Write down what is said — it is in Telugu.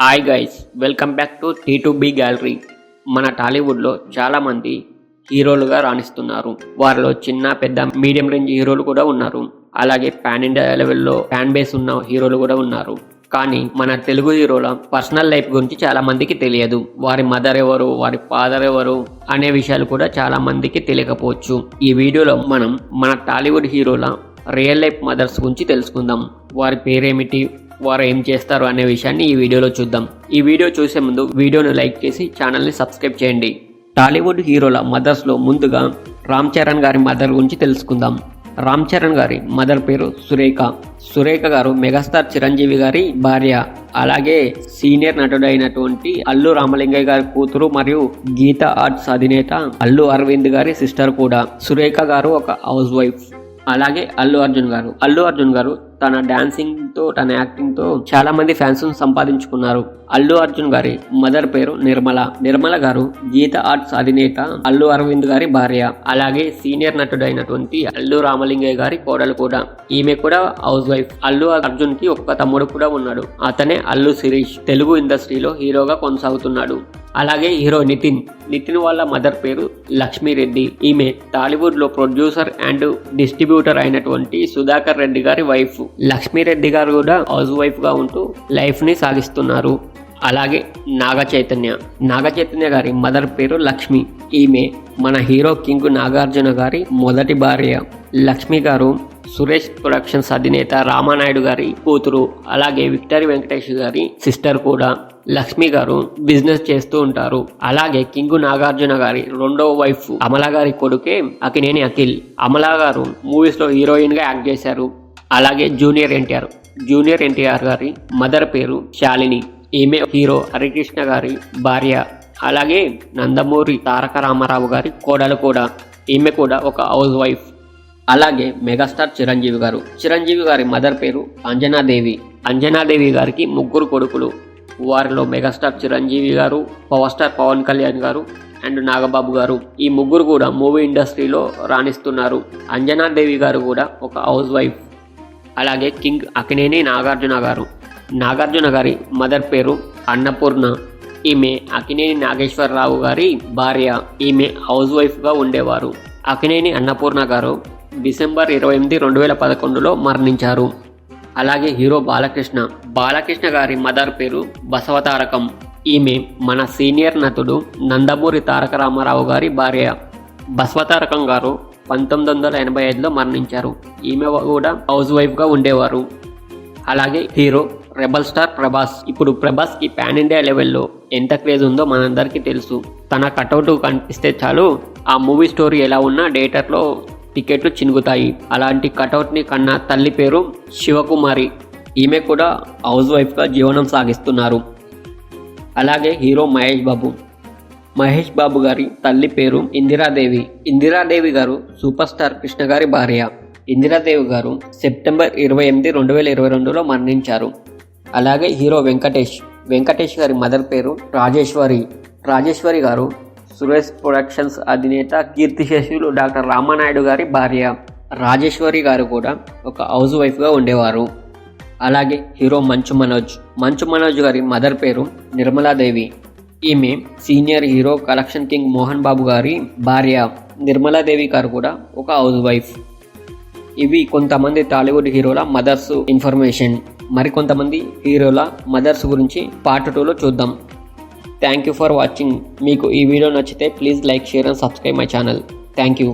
Hi guys welcome back to T two B gallery మన టాలీవుడ్లో చాలామంది హీరోలుగా రాణిస్తున్నారు. వారిలో చిన్న పెద్ద మీడియం రేంజ్ హీరోలు కూడా ఉన్నారు. అలాగే పాన్ ఇండియా లెవెల్లో ఫ్యాన్ బేస్ ఉన్న హీరోలు కూడా ఉన్నారు. కానీ మన తెలుగు హీరోల పర్సనల్ లైఫ్ గురించి చాలా మందికి తెలియదు. వారి మదర్ ఎవరు వారి ఫాదర్ ఎవరు అనే విషయాలు కూడా చాలా మందికి తెలియకపోవచ్చు. ఈ వీడియోలో మనం మన టాలీవుడ్ హీరోల రియల్ లైఫ్ మదర్స్ గురించి తెలుసుకుందాం. వారి పేరేమిటి? వారు ఏం చేస్తారు అనే విషయాన్ని ఈ వీడియోలో చూద్దాం. ఈ వీడియో చూసే ముందు వీడియోను లైక్ చేసి ఛానల్ని సబ్స్క్రైబ్ చేయండి. టాలీవుడ్ హీరోల మదర్స్లో ముందుగా రామ్ చరణ్ గారి మదర్ గురించి తెలుసుకుందాం. రామ్ చరణ్ గారి మదర్ పేరు సురేఖ. సురేఖ గారు మెగాస్టార్ చిరంజీవి గారి భార్య. అలాగే సీనియర్ నటుడు అయినటువంటి అల్లు రామలింగయ్య గారి కూతురు మరియు గీత ఆర్ట్స్ అధినేత అల్లు అరవింద్ గారి సిస్టర్ కూడా. సురేఖ గారు ఒక హౌస్ వైఫ్. అలాగే అల్లు అర్జున్ గారు. అల్లు అర్జున్ గారు తన డాన్సింగ్తో తన యాక్టింగ్తో ఫ్యాన్స్ను సంపాదించుకున్నారు. అల్లు అర్జున్ గారి మదర్ పేరు నిర్మల. నిర్మల గారు గీత ఆర్ట్స్ అధినేత అల్లు అరవింద్ గారి భార్య అలాగే సీనియర్ నటుడైనటువంటి అల్లు రామలింగయ్య గారి కోడలు కూడా. ఈమె కూడా హౌస్ వైఫ్ అల్లు అర్జున్కి ఒక్క తమ్ముడు కూడా ఉన్నాడు. అతనే అల్లు శిరీష్ తెలుగు ఇండస్ట్రీలో హీరోగా కొనసాగుతున్నాడు. అలాగే హీరో నితిన్. నితిన్ వాళ్ళ మదర్ పేరు లక్ష్మీరెడ్డి. ఈమె టాలీవుడ్లో ప్రొడ్యూసర్ అండ్ డిస్ట్రిబ్యూటర్ అయినటువంటి సుధాకర్ రెడ్డి గారి వైఫ్. లక్ష్మీరెడ్డి గారు కూడా హౌస్ వైఫ్గా ఉంటూ లైఫ్ని సాగిస్తున్నారు. అలాగే నాగ చైతన్య నాగ చైతన్య గారి మదర్ పేరు లక్ష్మి. ఈమె మన హీరో కింగ్ నాగార్జున గారి మొదటి భార్య. లక్ష్మి గారు సురేష్ ప్రొడక్షన్స్ అధినేత రామానాయుడు గారి కూతురు. అలాగే విక్టరీ వెంకటేష్ గారి సిస్టర్ కూడా. లక్ష్మి గారు బిజినెస్ చేస్తూ ఉంటారు. అలాగే కింగు నాగార్జున గారి రెండో వైఫ్ అమల గారి కొడుకే అకినేని అఖిల్. అమలా గారు మూవీస్లో హీరోయిన్గా యాక్ట్ చేశారు. అలాగే జూనియర్ ఎన్టీఆర్. జూనియర్ ఎన్టీఆర్ గారి మదర్ పేరు శాలిని. ఈమె హీరో హరికృష్ణ గారి భార్య అలాగే నందమూరి తారక రామారావు గారి కోడలు కూడా ఈమె కూడా ఒక హౌస్ వైఫ్. అలాగే మెగాస్టార్ చిరంజీవి గారు. చిరంజీవి గారి మదర్ పేరు అంజనాదేవి. అంజనాదేవి గారికి ముగ్గురు కొడుకులు. వారిలో మెగాస్టార్ చిరంజీవి గారు పవర్ స్టార్ పవన్ కళ్యాణ్ గారు అండ్ నాగబాబు గారు. ఈ ముగ్గురు కూడా మూవీ ఇండస్ట్రీలో రాణిస్తున్నారు. అంజనాదేవి గారు కూడా ఒక హౌస్ వైఫ్. అలాగే కింగ్ అకినేని నాగార్జున గారు. నాగార్జున గారి మదర్ పేరు అన్నపూర్ణ. ఈమె అకినేని నాగేశ్వరరావు గారి భార్య. ఈమె హౌస్ వైఫ్గా ఉండేవారు. అకినేని అన్నపూర్ణ గారు డిసెంబర్ ఇరవై ఎనిమిది రెండు వేల పదకొండులో మరణించారు. అలాగే హీరో బాలకృష్ణ. బాలకృష్ణ గారి మదర్ పేరు బసవతారకం. ఈమె మన సీనియర్ నటుడు నందమూరి తారక రామారావు గారి భార్య. బసవతారకం గారు పంతొమ్మిది వందల ఎనభై ఐదులో మరణించారు. ఈమె కూడా హౌస్ వైఫ్గా ఉండేవారు. అలాగే హీరో రెబల్ స్టార్ ప్రభాస్. ఇప్పుడు ప్రభాస్కి పాన్ ఇండియా లెవెల్లో ఎంత క్రేజ్ ఉందో మనందరికీ తెలుసు. తన కటౌట్ కనిపిస్తే చాలు ఆ మూవీ స్టోరీ ఎలా ఉన్నా డేటర్లో టికెట్లు చినుగుతాయి అలాంటి కటౌట్ని కన్న తల్లి పేరు శివకుమారి. ఈమె కూడా హౌస్ వైఫ్గా జీవనం సాగిస్తున్నారు. అలాగే హీరో మహేష్ బాబు. మహేష్ బాబు గారి తల్లి పేరు ఇందిరాదేవి. ఇందిరాదేవి గారు సూపర్ స్టార్ కృష్ణ గారి భార్య. ఇందిరాదేవి గారు సెప్టెంబర్ ఇరవై ఎనిమిది రెండు వేల ఇరవై రెండులో మరణించారు. అలాగే హీరో వెంకటేష్ వెంకటేష్ గారి మదర్ పేరు రాజేశ్వరి. రాజేశ్వరి గారు సురేష్ ప్రొడక్షన్స్ అధినేత కీర్తిశేషులు డాక్టర్ రామానాయుడు గారి భార్య. రాజేశ్వరి గారు కూడా ఒక హౌస్ వైఫ్గా ఉండేవారు. అలాగే హీరో మంచు మనోజ్ మంచు మనోజ్ గారి మదర్ పేరు నిర్మలాదేవి. ఈమె senior hero collection king Mohan Babu గారి భార్య నిర్మలాదేవి గారు కూడా ఒక హౌస్ వైఫ్. ఇవి కొంతమంది టాలీవుడ్ హీరోల మదర్స్ ఇన్ఫర్మేషన్. మరికొంతమంది హీరోల మదర్స్ గురించి పార్ట్ టూలో చూద్దాం. థ్యాంక్ యూ ఫర్ వాచింగ్ మీకు ఈ వీడియో నచ్చితే please like share and subscribe my channel thank you